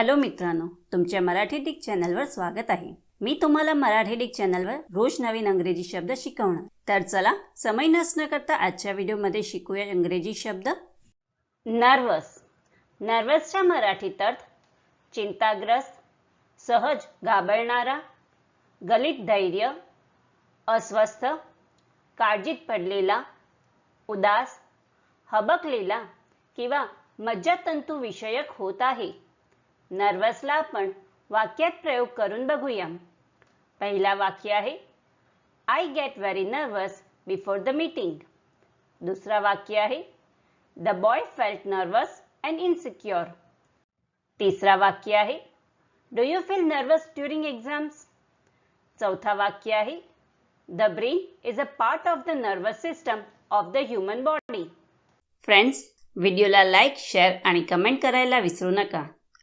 Hello मित्रांनो तुमच्या Marathi Dick चॅनलवर स्वागत आहे. मी तुम्हाला मराठी डिक चॅनलवर रोज नवीन अंग्रेजी शब्द शिकवणार. तर चला समय नसणं करता आजच्या व्हिडिओमध्ये शिकूया इंग्रजी शब्द. नर्वस नर्वसच्या मराठीत अर्थ चिंताग्रस्त सहज घाबरणारा गलित धैर्य अस्वस्थ काळजीत पडलेला उदास हबकलेला किंवा मज्जातंतू विषयक होत आहे. नर्वसला आपण वाक्यात प्रयोग करून बघूया पहिला वाक्य आहे I get very nervous before the meeting दुसरा वाक्य आहे the boy felt nervous and insecure तिसरा वाक्य आहे do you feel nervous during exams चौथा वाक्य आहे the brain is a part of the nervous system of the human body friends व्हिडिओला लाईक शेअर आणि कमेंट करायला विसरू नका.